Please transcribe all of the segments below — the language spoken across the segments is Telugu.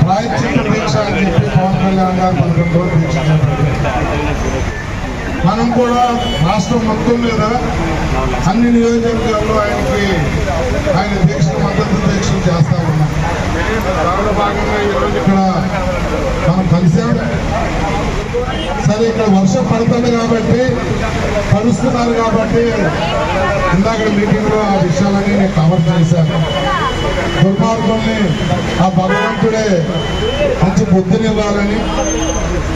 ప్రాయశ్చిత్త దీక్ష అని చెప్పి పవన్ కళ్యాణ్ గారు మన రెండు మనం కూడా రాష్ట్రం మొత్తం మీద అన్ని నియోజకవర్గాల్లో ఆయనకి ఆయన దీక్ష మద్దతు దీక్షలు చేస్తా ఉన్నాం. దానిలో భాగంగా ఈరోజు ఇక్కడ మనం కలిసాం. సరే ఇక్కడ వర్షం పడుతుంది కాబట్టి కలుస్తున్నారు కాబట్టి ఇందాక మీటింగ్లో ఆ విషయాలన్నీ నేను కవర్ చేశాను. దుర్మార్గుల్ని ఆ భగవంతుడే మంచి బుద్ధినివ్వాలని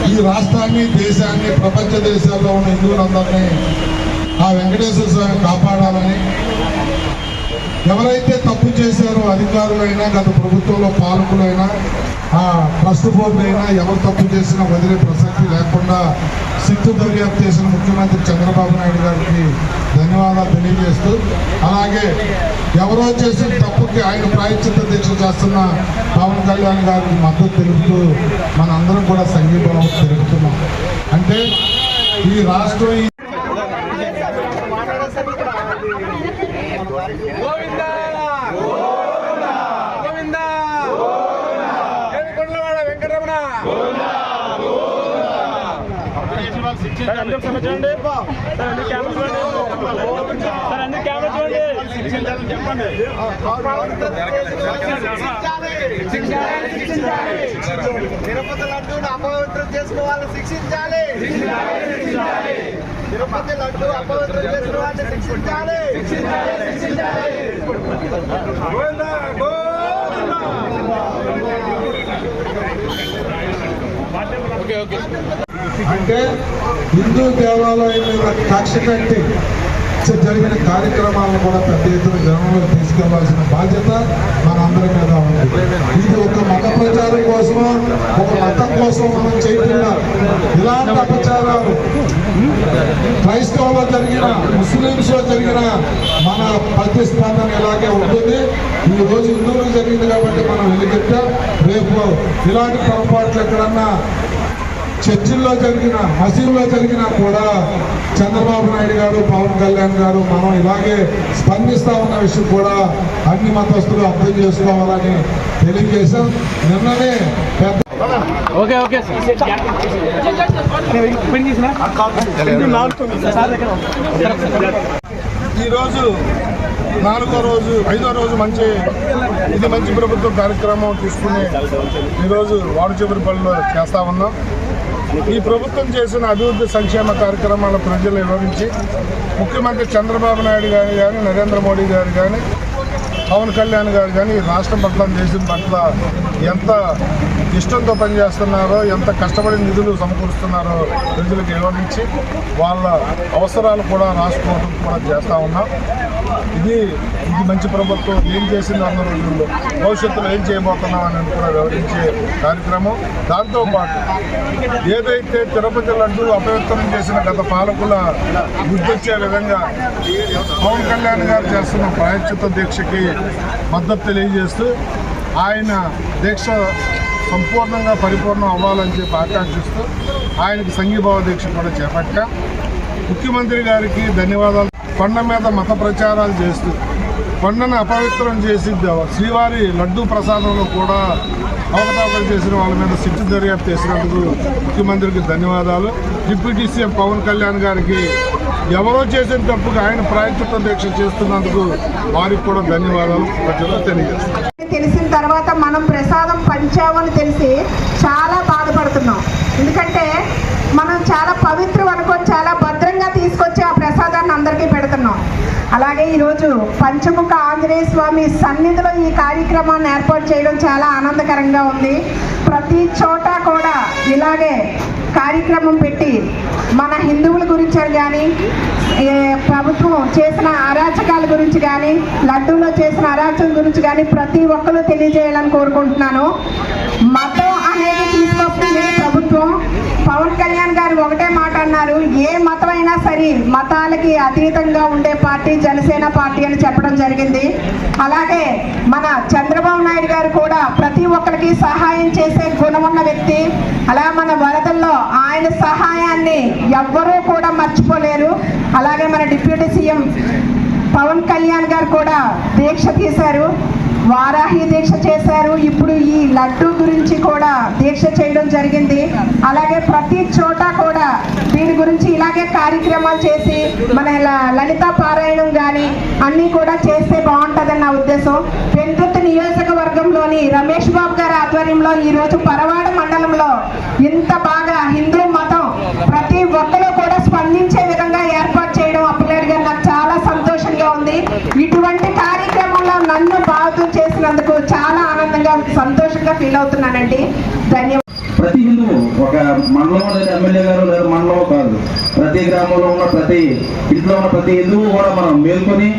ఈ రాష్ట్రాన్ని దేశాన్ని ప్రపంచ దేశాల్లో ఉన్న హిందువులందరినీ ఆ వెంకటేశ్వర స్వామి కాపాడాలని ఎవరైతే తప్పు చేశారో అధికారులైనా గత ప్రభుత్వంలో పాలకులైనా ఆ ట్రస్ట్ బోర్డు అయినా ఎవరు తప్పు చేసినా వదిలే ప్రసక్తి లేకుండా సిట్టు దర్యాప్తు చేసిన ముఖ్యమంత్రి చంద్రబాబు నాయుడు గారికి ధన్యవాదాలు తెలియజేస్తూ అలాగే ఎవరో చేసిన తప్పుకి ఆయన ప్రాయచిత్త దీక్ష చేస్తున్న పవన్ కళ్యాణ్ గారికి మద్దతు తెలుపుతూ మన కూడా సంఘీభావం తెలుపుతున్నాం అంటే ఈ రాష్ట్రం ఈ తిరుపతి లడ్డూను అపవిత్రం చేసుకోవాలని శిక్షించాలి తిరుపతి లడ్డు అపవిత్రం చేసిన వారిని శిక్షించాలి ఓకే ఓకే. అంటే హిందూ దేవాలయం మీద కక్ష కట్టి జరిగిన కార్యక్రమాలను కూడా పెద్ద ఎత్తున జనంలో తీసుకెళ్ళాల్సిన బాధ్యత మనందరి మీద ఉంది. ఇది ఒక మత ప్రచారం కోసమో ఒక మతం కోసం మనం చేయకుండా ఇలాంటి అపచారాలు క్రైస్తవులో జరిగిన ముస్లింస్లో జరిగిన మన ప్రతిస్పందన ఇలాగే ఉంటుంది. ఈ రోజు హిందువులు జరిగింది కాబట్టి మనం వెలిగెత్తాం రేపు ఇలాంటి పొరపాట్లు ఎక్కడన్నా చర్చిల్లో జరిగిన మసీదులో జరిగినా కూడా చంద్రబాబు నాయుడు గారు పవన్ కళ్యాణ్ గారు మనం ఇలాగే స్పందిస్తా ఉన్న విషయం కూడా అన్ని మతస్థులు అర్థం చేసుకోవాలని తెలియజేశాం. నిన్ననే పెద్ద ఓకే ఓకే ఈరోజు నాలుగో రోజు ఐదో రోజు మంచి ఇది మంచి ప్రభుత్వం కార్యక్రమం తీసుకుని ఈరోజు వాడుచిబరిపల్లిలో చేస్తా ఉన్నాం. ఈ ప్రభుత్వం చేసిన అభివృద్ధి సంక్షేమ కార్యక్రమాల ప్రజలు వివరించి ముఖ్యమంత్రి చంద్రబాబు నాయుడు గారు కానీ నరేంద్ర మోడీ గారు కానీ పవన్ కళ్యాణ్ గారు కానీ ఈ రాష్ట్రం పట్ల దేశం పట్ల ఎంత ఇష్టంతో పనిచేస్తున్నారో ఎంత కష్టపడి నిధులు సమకూరుస్తున్నారో ప్రజలకు ఇవ్వనించి వాళ్ళ అవసరాలు కూడా రాసుకోవడం కూడా చేస్తూ ఉన్నాం. ఇది ఇది మంచి ప్రభుత్వం ఏం చేసింది అన్న రోజుల్లో భవిష్యత్తులో ఏం చేయబోతున్నాం అని కూడా వివరించే కార్యక్రమం. దాంతోపాటు ఏదైతే తిరుపతి లడ్డు అపవిత్రం చేసిన గత పాలకుల గుర్తొచ్చే విధంగా పవన్ కళ్యాణ్ గారు చేస్తున్న ప్రాయశ్చిత్త దీక్షకి మద్దతు తెలియజేస్తూ ఆయన దీక్ష సంపూర్ణంగా పరిపూర్ణం అవ్వాలని చెప్పి ఆకాంక్షిస్తూ ఆయనకి సంఘీభావ దీక్ష కూడా చేపట్టాం. ముఖ్యమంత్రి గారికి ధన్యవాదాలు. కొండ మీద మత ప్రచారాలు చేస్తూ కొండను అపవిత్రం చేసి శ్రీవారి లడ్డూ ప్రసాదంలో కూడా అవకతవకలు చేసిన వాళ్ళ మీద సిట్టు దర్యాప్తు చేసినందుకు ముఖ్యమంత్రికి ధన్యవాదాలు. డిప్యూటీ సీఎం పవన్ కళ్యాణ్ గారికి ఎవరో చేసిన తప్పుకు ఆయన ప్రాయచిత్త దీక్ష చేస్తున్నందుకు వారికి కూడా ధన్యవాదాలు. ప్రజలు తెలియజేస్తారు తెలిసిన తర్వాత మనం ప్రసాదం పంచామని తెలిసి చాలా బాధపడుతున్నాం. ఎందుకంటే మనం చాలా పవిత్రం అనుకొని చాలా భద్రంగా తీసుకొచ్చి ఆ ప్రసాదాన్ని అందరికీ పెడుతున్నాం. అలాగే ఈరోజు పంచముఖ ఆంజనేయ స్వామి సన్నిధిలో ఈ కార్యక్రమాన్ని ఏర్పాటు చేయడం చాలా ఆనందకరంగా ఉంది. ప్రతి చోట కూడా ఇలాగే కార్యక్రమం పెట్టి మన హిందువుల గురించి కానీ ప్రభుత్వం చేసిన అరాచకాల గురించి కానీ లడ్డూలో చేసిన అరాచకం గురించి కానీ ప్రతి ఒక్కరూ తెలియజేయాలని కోరుకుంటున్నాను. మతం పవన్ కళ్యాణ్ గారు ఒకటే మాట అన్నారు. ఏ మతం అయినా సరే మతాలకి అతీతంగా ఉండే పార్టీ జనసేన పార్టీ అని చెప్పడం జరిగింది. అలాగే మన చంద్రబాబు నాయుడు గారు కూడా ప్రతి ఒక్కరికి సహాయం చేసే గుణం ఉన్న వ్యక్తి. అలా మన వరదల్లో ఆయన సహాయాన్ని ఎవ్వరూ కూడా మర్చిపోలేరు. అలాగే మన డిప్యూటీ సీఎం పవన్ కళ్యాణ్ గారు కూడా దీక్ష తీశారు. వారాహి దీక్ష చేశారు. ఇప్పుడు ఈ లడ్డు గురించి కూడా దీక్ష చేయడం జరిగింది. అలాగే ప్రతి చోట కూడా దీని గురించి ఇలాగే కార్యక్రమాలు చేసి మన లలిత పారాయణం కానీ అన్నీ కూడా చేస్తే బాగుంటుందని నా ఉద్దేశం. పెందుర్తి నియోజకవర్గంలోని రమేష్ బాబు గారి ఆధ్వర్యంలో ఈరోజు పరవాడ మండలంలో ఇంత బాగా హిందూ మతం ప్రతి ఒక్కరూ కూడా స్పందించే విధంగా ఏర్పాటు చేయడం అప్పలేడు గారు నాకు చాలా సంతోషంగా ఉంది. ఇటువంటి కార్యక్రమంలో నన్ను బాగుంది చేసినందుకు చాలా ఆనందంగా సంతోషంగా ఫీల్ అవుతున్నానండి. ధన్యవాదాలు. ప్రతి హిందువు ఒక మండలం లేదా ఎమ్మెల్యే గారు లేదా మండలం కాదు. ప్రతి గ్రామంలో ఉన్న ప్రతి ఇంట్లో ఉన్న ప్రతి హిందువు కూడా మనం మేల్కొని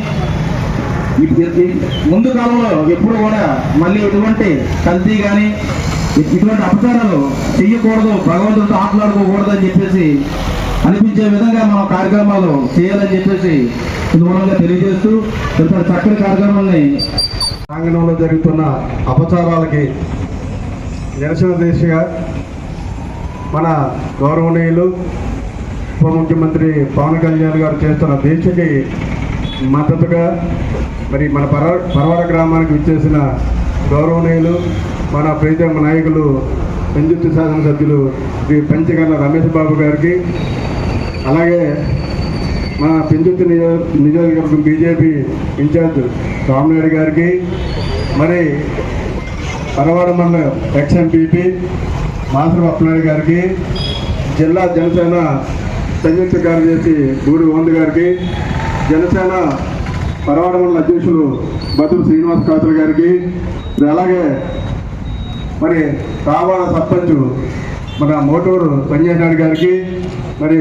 ముందు కాలంలో ఎప్పుడు కూడా మళ్ళీ ఇటువంటి కల్తీ కానీ ఇటువంటి అపచారాలు చేయకూడదు భగవంతుడితో ఆటలాడుకోకూడదు అని చెప్పేసి అనిపించే విధంగా మనం కార్యక్రమాలు చేయాలని చెప్పేసి మూలంగా తెలియజేస్తూ ఇంత చక్కని కార్యక్రమాన్ని ప్రాంగణంలో జరుగుతున్న అపచారాలకి నిరసన దిశగా మన గౌరవనీయులు ఉప ముఖ్యమంత్రి పవన్ కళ్యాణ్ గారు చేస్తున్న దీక్షకి మద్దతుగా మరి మన పర పరవాడ గ్రామానికి విచ్చేసిన గౌరవనీయులు మన ప్రీతమ నాయకులు పెంజుత్తి శాసనసభ్యులు శ్రీ పంచగన్న రమేష్ బాబు గారికి అలాగే మన పెంచుత్తి నియో నియోజకవర్గం బీజేపీ ఇన్ఛార్జ్ రామ్నాయుడు గారికి మరి పరవాడ మండలం ఎక్స్ఎంపీపీ మాసరు అప్పనాయుడు గారికి జిల్లా జనసేన సంయుక్త కార్యదర్శి బూరి గోవింద్ గారికి జనసేన పరవాడ మండల అధ్యక్షులు బతులు శ్రీనివాస్ కాతుల గారికి అలాగే మరి కావాల సర్పంచ్ మన మోటూరు సంజయ్ నాయుడు గారికి మరి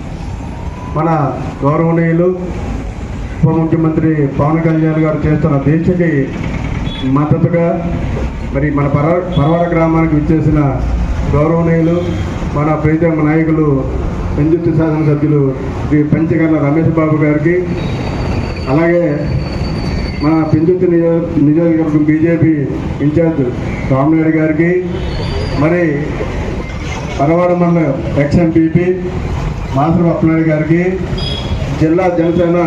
మన గౌరవనీయులు ఉప ముఖ్యమంత్రి పవన్ కళ్యాణ్ గారు చేస్తున్న దీక్షకి మద్దతుగా మరి మన పర పరవాడ గ్రామానికి విచ్చేసిన గౌరవనీయులు మన ప్రీతమ నాయకులు పెంచుత్తి శాసనసభ్యులు శ్రీ పంచగర్ల రమేష్ బాబు గారికి అలాగే మన పెంచుత్తి నియో నియోజకవర్గం బీజేపీ ఇన్ఛార్జ్ రామనాయుడు గారికి మరి పరవాడ మండలం ఎక్స్ఎంపీపీ మాసర అప్పనాయుడు గారికి జిల్లా జనసేన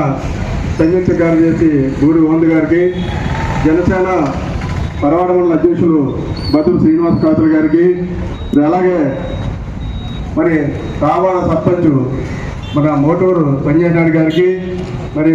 సంయుక్త కార్యదర్శి బూరి ఓంద్ గారికి జనసేన పరవాడ మండల అధ్యక్షులు బతులు శ్రీనివాస్ కాతుల గారికి అలాగే మరి కావాల సర్పంచ్ మన మోటూరు సంజయ్ గారికి మరి